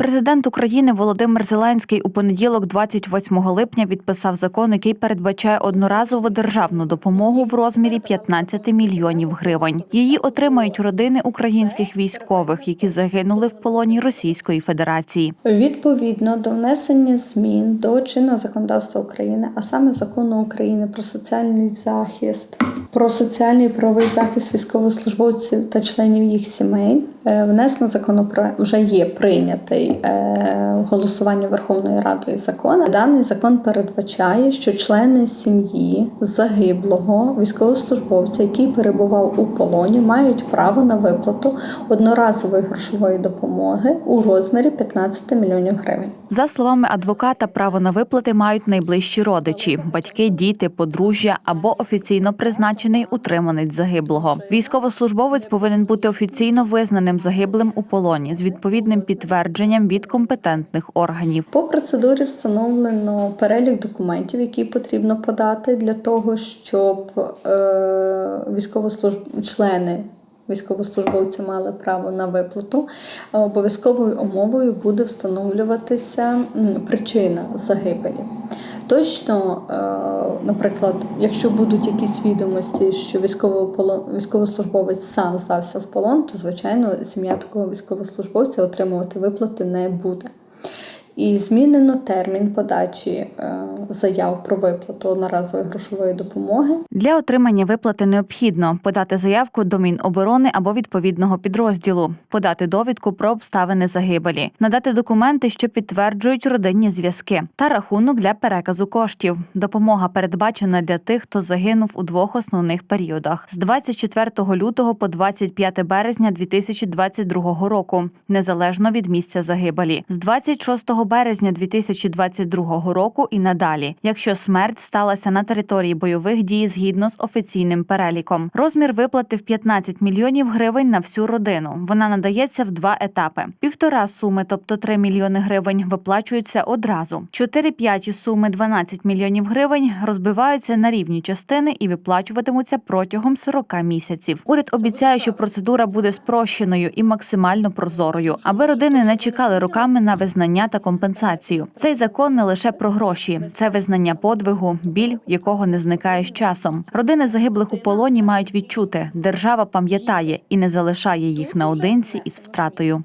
Президент України Володимир Зеленський у понеділок, 28 липня, підписав закон, який передбачає одноразову державну допомогу в розмірі 15 мільйонів гривень. Її отримають родини українських військових, які загинули в полоні Російської Федерації. Відповідно до внесення змін до чинного законодавства України, а саме закону України про соціальний захист, про соціальний і правовий захист військовослужбовців та членів їх сімей, е, внесено законопроект вже є прийнятий голосування Верховною Радою закон. Даний закон передбачає, що члени сім'ї загиблого військовослужбовця, який перебував у полоні, мають право на виплату одноразової грошової допомоги у розмірі 15 мільйонів гривень. За словами адвоката, право на виплати мають найближчі родичі: батьки, діти, подружжя або офіційно призначений утриманець загиблого. Військовослужбовець повинен бути офіційно визнаним загиблим у полоні з відповідним підтвердженням від компетентних органів. По процедурі встановлено перелік документів, які потрібно подати для того, щоб е, військовослужб... члени військовослужбовці мали право на виплату. Обов'язковою умовою буде встановлюватися причина загибелі. Точно, е, наприклад, якщо будуть якісь відомості, що військовослужбовець сам здався в полон, то звичайно сім'я такого військовослужбовця отримувати виплати не буде. І змінено термін подачі е, заяв про виплату одноразової грошової допомоги Для отримання виплати необхідно подати заявку до Міноборони або відповідного підрозділу, подати довідку про обставини загибелі, надати документи, що підтверджують родинні зв'язки, та рахунок для переказу коштів. Допомога передбачена для тих, хто загинув у двох основних періодах: з 24 лютого по 25 березня 2022 року, незалежно від місця загибелі, з 26 березня 2022 року і надалі, якщо смерть сталася на території бойових дій згідно з офіційним переліком. Розмір виплати в 15 мільйонів гривень на всю родину. Вона надається в два етапи: півтора суми, тобто 3 мільйони гривень, виплачуються одразу. 4-5 суми 12 мільйонів гривень розбиваються на рівні частини і виплачуватимуться протягом 40 місяців. Уряд обіцяє, що процедура буде спрощеною і максимально прозорою, аби родини не чекали роками на визнання та компенсацію. Цей закон не лише про гроші, це визнання подвигу, біль якого не зникає з часом. Родини загиблих у полоні мають відчути, держава пам'ятає і не залишає їх наодинці із втратою.